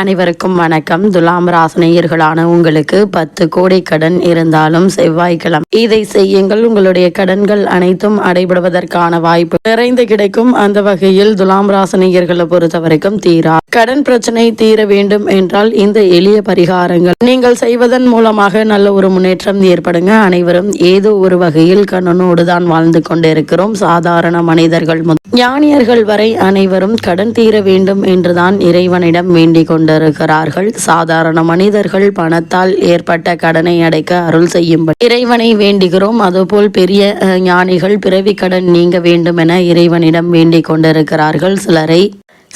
அனைவருக்கும் வணக்கம். துலாம் ராசினியர்களான உங்களுக்கு பத்து கோடி கடன் இருந்தாலும் செவ்வாய்க்கிழமை இதை செய்யுங்கள். உங்களுடைய கடன்கள் அனைத்தும் அடைபடுவதற்கான வாய்ப்பு நிறைந்து கிடைக்கும். அந்த வகையில் துலாம் ராசினியர்களை பொறுத்த வரைக்கும் தீரா கடன் பிரச்சனை தீர வேண்டும் என்றால் இந்த எளிய பரிகாரங்கள். நீங்கள் செய்வதன் மூலமாக நல்ல ஒரு முன்னேற்றம் ஏற்படுங்க. அனைவரும் ஏதோ ஒரு வகையில் கண்ணனோடு தான் வாழ்ந்து கொண்டிருக்கிறோம். சாதாரண மனிதர்கள் ஞானியர்கள் வரை அனைவரும் கடன் தீர வேண்டும் என்றுதான் இறைவனிடம் வேண்டிக் கொண்டிருக்கிறார்கள். சாதாரண மனிதர்கள் பணத்தால் ஏற்பட்ட கடனை அடைக்க அருள் செய்யும்படி. இறைவனை வேண்டுகிறோம். அதுபோல் பெரிய ஞானிகள் பிறவி கடன் நீங்க வேண்டும் என இறைவனிடம் வேண்டிக் கொண்டிருக்கிறார்கள். சிலரை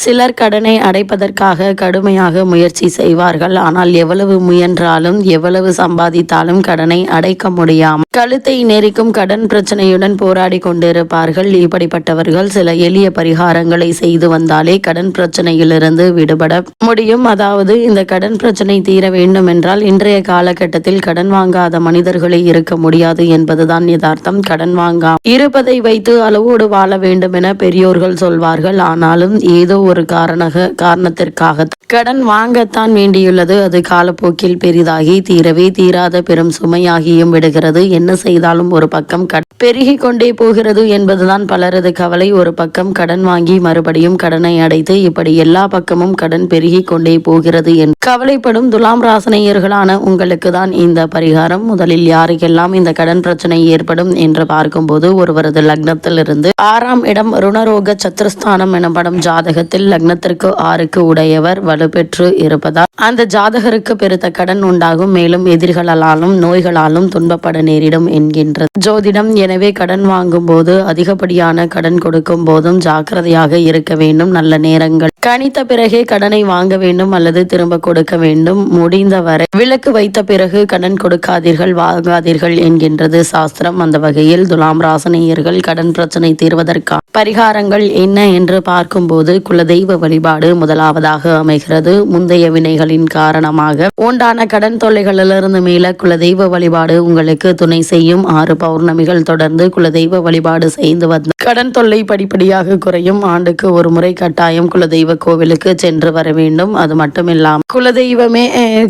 சிலர் கடனை அடைப்பதற்காக கடுமையாக முயற்சி செய்வார்கள். ஆனால் எவ்வளவு முயன்றாலும் எவ்வளவு சம்பாதித்தாலும் கடனை அடைக்க முடியாமல் கழுத்தை நெரிக்கும் கடன் பிரச்சனையுடன் போராடி கொண்டிருப்பார்கள். இப்படிப்பட்டவர்கள் சில எளிய பரிகாரங்களை செய்து வந்தாலே கடன் பிரச்சனையிலிருந்து விடுபட முடியும். அதாவது இந்த கடன் பிரச்சனை தீர வேண்டும் என்றால் இன்றைய காலகட்டத்தில் கடன் வாங்காத மனிதர்களே இருக்க முடியாது என்பதுதான் யதார்த்தம். கடன் வாங்காம் இருப்பதை வைத்து அளவோடு வாழ வேண்டும் என பெரியோர்கள் சொல்வார்கள். ஆனாலும் ஏதோ ஒரு காரணக காரணத்திற்காக. கடன் வாங்கத்தான் வேண்டியுள்ளது. அது காலப்போக்கில் பெரிதாகி தீரவே தீராத பெரும் சுமையாகியும் விடுகிறது. என்ன செய்தாலும் ஒரு பக்கம் கடன் பெருகி கொண்டே போகிறது என்பதுதான் பலரது கவலை. ஒரு பக்கம் கடன் வாங்கி மறுபடியும் கடனை அடைத்து இப்படி எல்லா பக்கமும் கடன் பெருகி கொண்டே போகிறது என்று கவலைப்படும் துலாம் ராசனையர்களான உங்களுக்கு தான் இந்த பரிகாரம். முதலில் யாருக்கெல்லாம் இந்த கடன் பிரச்சனை ஏற்படும் என்று பார்க்கும்போது ஒருவரது லக்னத்திலிருந்து ஆறாம் இடம் ருணரோக சத்ருஸ்தானம் எனப்படும் ஜாதகத்தில் லக்னத்திற்கு ஆறுக்கு உடையவர் வலுப்பெற்று இருப்பதால் அந்த ஜாதகருக்கு பெருத்த கடன் உண்டாகும். மேலும் எதிரிகளாலும் நோய்களாலும் துன்பப்பட நேரிடும் என்கின்றது ஜோதிடம். எனவே கடன் வாங்கும் போது அதிகப்படியான கடன் கொடுக்கும் போதும் ஜாக்கிரதையாக இருக்க வேண்டும். நல்ல நேரங்கள் கணித்த பிறகே கடனை வாங்க வேண்டும் அல்லது திரும்ப கொடுக்க வேண்டும். முடிந்தவரை விலக்கு வைத்த பிறகு கடன் கொடுக்காதீர்கள் வாங்காதீர்கள் என்கின்றது சாஸ்திரம். அந்த வகையில் துலாம் ராசனையர்கள் கடன் பிரச்சனை தீர்வதற்கான பரிகாரங்கள் என்ன என்று பார்க்கும்போது குலதெய்வ வழிபாடு முதலாவதாக அமைகிறது. முந்தைய வினைகளின் காரணமாக உண்டான கடன் தொல்லைகளிலிருந்து மீள குலதெய்வ வழிபாடு உங்களுக்கு துணை செய்யும். ஆறு பௌர்ணமிகள் தொடர்ந்து குலதெய்வ வழிபாடு செய்து வந்த கடன் தொல்லை படிப்படியாக குறையும். ஆண்டுக்கு ஒரு முறை கட்டாயம் குலதெய்வ கோவிலுக்கு சென்று வர வேண்டும். அது மட்டுமில்லாம. குலதெய்வமே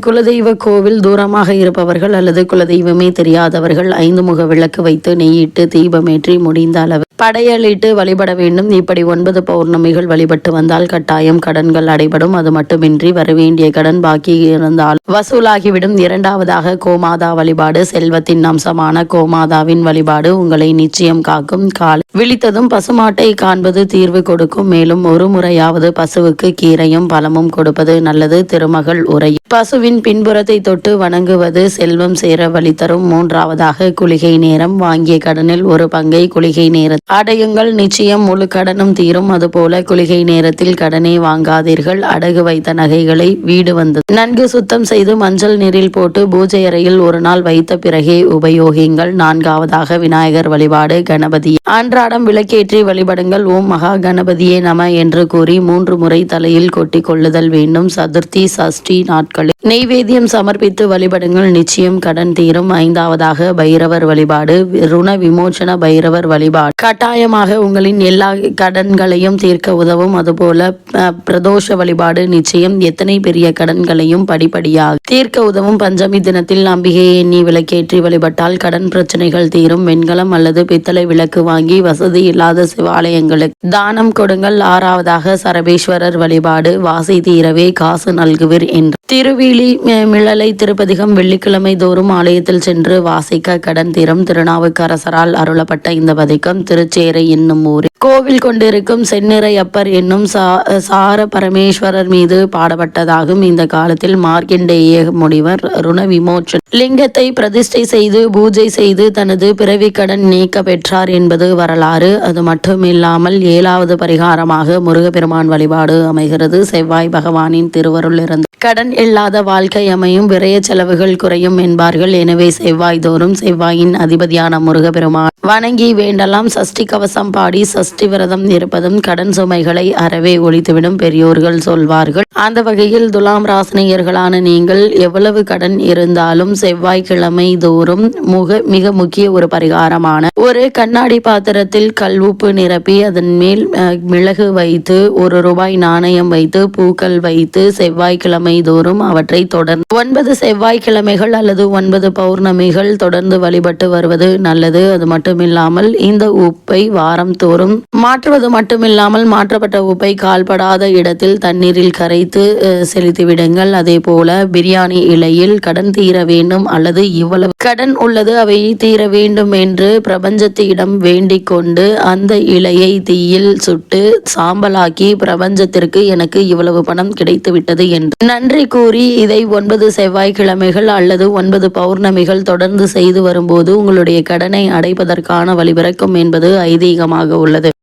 குலதெய்வ கோவில் தூரமாக இருப்பவர்கள் அல்லது குலதெய்வமே தெரியாதவர்கள் ஐந்து முக விளக்கு வைத்து நெய்யிட்டு தீபமேற்றி முடிந்த அளவு படையலிட்டு வழிபட வேண்டும். இப்படி ஒன்பது பௌர்ணமிகள் வழிபட்டு வந்தால் கட்டாயம் கடன்கள் அடைபடும். அது மட்டுமின்றி வரவேண்டிய கடன் பாக்கி இருந்தால் வசூலாகிவிடும். இரண்டாவதாக கோமாதா வழிபாடு செல்வத்தின் அம்சமான கோமாதாவின் வழிபாடு உங்களை நிச்சயம் காக்கும். கால் விழித்ததும் பசுமாட்டை காண்பது தீர்வு கொடுக்கும். மேலும் ஒரு முறையாவது பசு பசுவுக்கு கீரையும் பழமும் கொடுப்பது நல்லது. திருமகள் உரை பசுவின் பின்புறத்தை தொட்டு வணங்குவது செல்வம் சேர வழி தரும். மூன்றாவதாக குளிகை நேரம். வாங்கிய கடனில் ஒரு பங்கை குளிகை நேர அடையுங்கள் நிச்சயம் முழு கடனும் தீரும். அதுபோல குளிகை நேரத்தில் கடனை வாங்காதீர்கள். அடகு வைத்த நகைகளை வீடு வந்தது நன்கு சுத்தம் செய்து மஞ்சள் நீரில் போட்டு பூஜை அறையில் ஒரு நாள் வைத்த பிறகே உபயோகிங்கள் நான்காவதாக விநாயகர் வழிபாடு. கணபதி அன்றாடம் விளக்கேற்றி வழிபடுங்கள். ஓம் மகா கணபதியே நம என்று கூறி மூன்று முறை தலையில் கொட்டி கொள்ளுதல் வேண்டும். சதுர்த்தி சஷ்டி நாட்களில் நெய்வேத்தியம் சமர்ப்பித்து வழிபடுங்கள். நிச்சயம் கடன் தீரும். ஐந்தாவதாக பைரவர் வழிபாடு. ருண விமோசன பைரவர் வழிபாடு. கட்டாயமாக உங்களின் எல்லா கடன்களையும் தீர்க்க உதவும். அதுபோல பிரதோஷ வழிபாடு நிச்சயம் எத்தனை பெரிய கடன்களையும் படிப்படியாக தீர்க்க உதவும். பஞ்சமி தினத்தில் நம்பிக்கையை எண்ணி விளக்கேற்றி வழிபட்டால் கடன் பிரச்சனைகள் தீரும். வெண்கலம் அல்லது பித்தளை விளக்கு வாங்கி வசதி இல்லாத சிவாலயங்களுக்கு தானம் கொடுங்கள். ஆறாவதாக சரபேஸ்வரர் வழிபாடு வாசி தீரவே காசு நல்குவர் என்று. திருவிழி மிழலை திருப்பதிகம் வெள்ளிக்கிழமை தோறும் ஆலயத்தில் சென்று வாசிக்க கடன் தீரும் திருநாவுக்கரசரால் அருளப்பட்ட இந்த பதிகம் திருச்சேரை என்னும் ஊரில். கோவில் கொண்டிருக்கும் செந்நிறையப்பர் என்னும் சார பரமேஸ்வரர் மீது பாடப்பட்டதாகும். இந்த காலத்தில் மார்க்கண்டேய முனிவர் ருண விமோச்சன் லிங்கத்தை பிரதிஷ்டை செய்து பூஜை செய்து தனது பிறவி கடன் நீக்க பெற்றார் என்பது வரலாறு. அது மட்டுமில்லாமல் ஏழாவது பரிகாரமாக முருகப்பெருமான் வழிபாடு அமைகிறது. செவ்வாய் பகவானின் திருவருள் இருந்து கடன் இல்லாத வாழ்க்கை அமையும். விரைய செலவுகள் குறையும் என்பார்கள். எனவே செவ்வாய் தோறும் செவ்வாயின் அதிபதியான முருகப்பெருமான் வணங்கி வேண்டலாம். சஷ்டி கவசம் பாடி சஷ்டி விரதம் இருப்பதும் கடன் சுமைகளை அறவே ஒழித்துவிடும் பெரியோர்கள் சொல்வார்கள். அந்த வகையில் துலாம் ராசினியர்களான நீங்கள் எவ்வளவு கடன் இருந்தாலும் செவ்வாய்க்கிழமை தோறும் முக மிக முக்கிய ஒரு பரிகாரமான ஒரு கண்ணாடி பாத்திரத்தில் கல் உப்பு நிரப்பி அதன் மேல் மிளகு வைத்து ஒரு ரூபாய் நாணயம் வைத்து பூக்கள் வைத்து செவ்வாய்க்கிழமை தோறும் அவற்றை தொடர்ந்து ஒன்பது செவ்வாய்க்கிழமைகள் அல்லது ஒன்பது பௌர்ணமிகள் தொடர்ந்து வழிபட்டு வருவது நல்லது. அது மட்டும் மட்டுமில்லாமல் இந்த உப்பை வாரம் தோறும் மாற்றுவது மட்டுமில்லாமல் மாற்றப்பட்ட உப்பை கால்படாத இடத்தில் தண்ணீரில் கரைத்து செலுத்திவிடுங்கள் செலுத்தி விடுங்கள். அதே போல பிரியாணி இலையில் கடன் தீர வேண்டும் அல்லது இவ்வளவு கடன் உள்ளது அவை தீர வேண்டும் என்று பிரபஞ்சத்திடம் வேண்டிக் கொண்டு அந்த இலையை தீயில் சுட்டு சாம்பலாக்கி பிரபஞ்சத்திற்கு எனக்கு இவ்வளவு பணம் கிடைத்து விட்டது என்று. நன்றி கூறி இதை ஒன்பது செவ்வாய்க்கிழமைகள் அல்லது ஒன்பது பௌர்ணமிகள் தொடர்ந்து செய்து வரும்போது உங்களுடைய கடனை அடைப்பதற்கு காண வழிபிறக்கும் என்பது ஐதீகமாக உள்ளது.